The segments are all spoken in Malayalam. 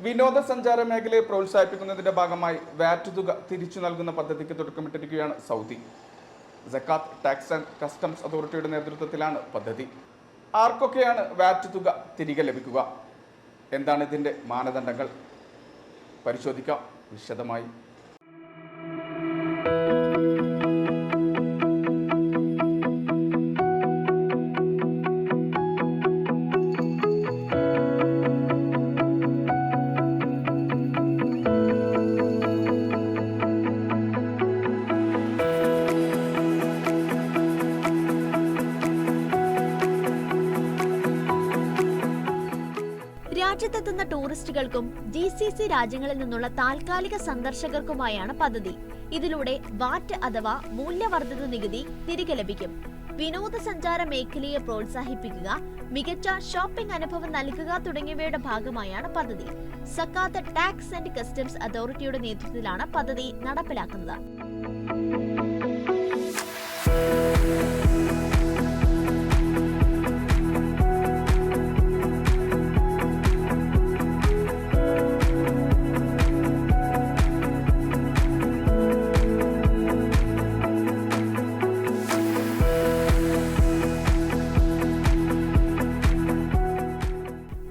വിനോദസഞ്ചാര മേഖലയെ പ്രോത്സാഹിപ്പിക്കുന്നതിന്റെ ഭാഗമായി വാറ്റ് തുക തിരിച്ചു നൽകുന്ന പദ്ധതിക്ക് തുടക്കമിട്ടിരിക്കുകയാണ് Saudi. Zakat tax and customs അതോറിറ്റിയുടെ നേതൃത്വത്തിലാണ് പദ്ധതി. ആർക്കൊക്കെയാണ് വാറ്റ് തുക തിരികെ ലഭിക്കുക? എന്താണ് ഇതിന്റെ മാനദണ്ഡങ്ങൾ? പരിശോധിക്കാം. വിശദമായി. രാജ്യത്തെത്തുന്ന ടൂറിസ്റ്റുകൾക്കും ജി സി സി രാജ്യങ്ങളിൽ നിന്നുള്ള താൽക്കാലിക സന്ദർശകർക്കുമായാണ് പദ്ധതി. ഇതിലൂടെ വാറ്റ് അഥവാ മൂല്യവർദ്ധിത നികുതി തിരികെ ലഭിക്കും. വിനോദസഞ്ചാര മേഖലയെ പ്രോത്സാഹിപ്പിക്കുക മികച്ച ഷോപ്പിംഗ് അനുഭവം നൽകുക തുടങ്ങിയവയുടെ ഭാഗമായാണ് പദ്ധതി. സക്കാത്ത ടാക്സ് ആൻഡ് കസ്റ്റംസ് അതോറിറ്റിയുടെ നേതൃത്വത്തിലാണ് പദ്ധതി നടപ്പിലാക്കുന്നത്.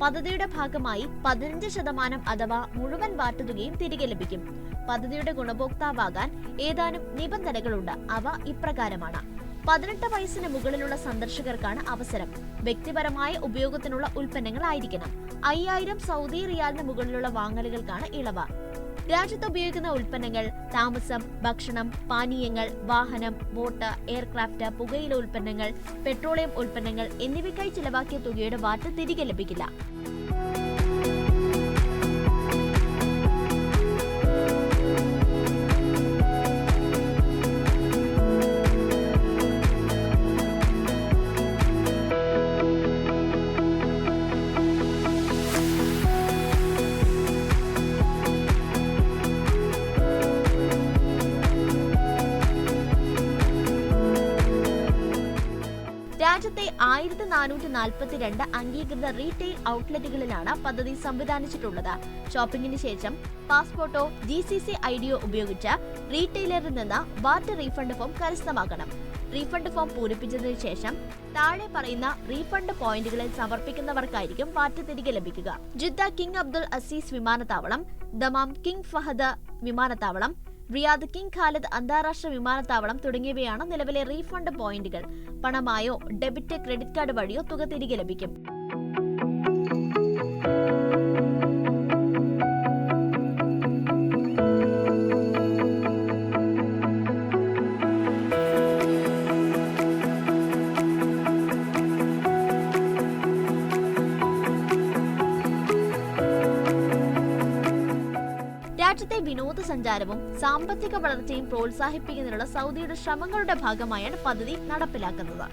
പദ്ധതിയുടെ ഭാഗമായി പതിനഞ്ച് ശതമാനം അഥവാ മുഴുവൻ വാറ്റുതുകയും തിരികെ ലഭിക്കും. പദ്ധതിയുടെ ഗുണഭോക്താവാകാൻ ഏതാനും നിബന്ധനകളുണ്ട്. അവ ഇപ്രകാരമാണ്. പതിനെട്ട് വയസ്സിന് മുകളിലുള്ള സന്ദർശകർക്കാണ് അവസരം. വ്യക്തിപരമായ ഉപയോഗത്തിനുള്ള ഉൽപ്പന്നങ്ങളായിരിക്കണം. അയ്യായിരം സൗദി റിയാലിന് മുകളിലുള്ള വാങ്ങലുകൾക്കാണ് ഇളവ്. രാജ്യത്ത് ഉപയോഗിക്കുന്ന ഉൽപ്പന്നങ്ങൾ താമസം ഭക്ഷണം പാനീയങ്ങൾ വാഹനം ബോട്ട് എയർക്രാഫ്റ്റ് പുകയില ഉൽപ്പന്നങ്ങൾ പെട്രോളിയം ഉൽപ്പന്നങ്ങൾ എന്നിവയ്ക്കായി ചിലവാക്കിയ തുകയുടെ വാറ്റ് തിരികെ ലഭിക്കില്ല. രാജ്യത്തെ ആയിരത്തി നാനൂറ്റി നാൽപ്പത്തിരണ്ട് അംഗീകൃത റീറ്റെയിൽ ഔട്ട്ലെറ്റുകളിലാണ് പദ്ധതി സംവിധാനിച്ചിട്ടുള്ളത്. ഷോപ്പിംഗിന് ശേഷം പാസ്പോർട്ടോ ജി സി സി ഐ ഡിയോ ഉപയോഗിച്ച് റീറ്റെയിലറിൽ നിന്ന് വാറ്റ് റീഫണ്ട് ഫോം കരസ്ഥമാക്കണം. റീഫണ്ട് ഫോം പൂരിപ്പിച്ചതിനു ശേഷം താഴെ പറയുന്ന റീഫണ്ട് പോയിന്റുകളിൽ സമർപ്പിക്കുന്നവർക്കായിരിക്കും വാറ്റ് തിരികെ ലഭിക്കുക. ജിദ്ദ കിങ് അബ്ദുൾ അസീസ് വിമാനത്താവളം ദമാം കിങ് ഫഹദ് വിമാനത്താവളം റിയാദ് കിങ് ഖാലിദ് അന്താരാഷ്ട്ര വിമാനത്താവളം തുടങ്ങിയവയാണ് നിലവിലെ റീഫണ്ട് പോയിന്റുകൾ. പണമായോ ഡെബിറ്റ് ക്രെഡിറ്റ് കാർഡ് വഴിയോ തുക തിരികെ ലഭിക്കും. രാജ്യത്തെ വിനോദസഞ്ചാരവും സാമ്പത്തിക വളർച്ചയും പ്രോത്സാഹിപ്പിക്കുന്നതിനുള്ള സൗദിയുടെ ശ്രമങ്ങളുടെ ഭാഗമായാണ് പദ്ധതി നടപ്പിലാക്കുന്നത്.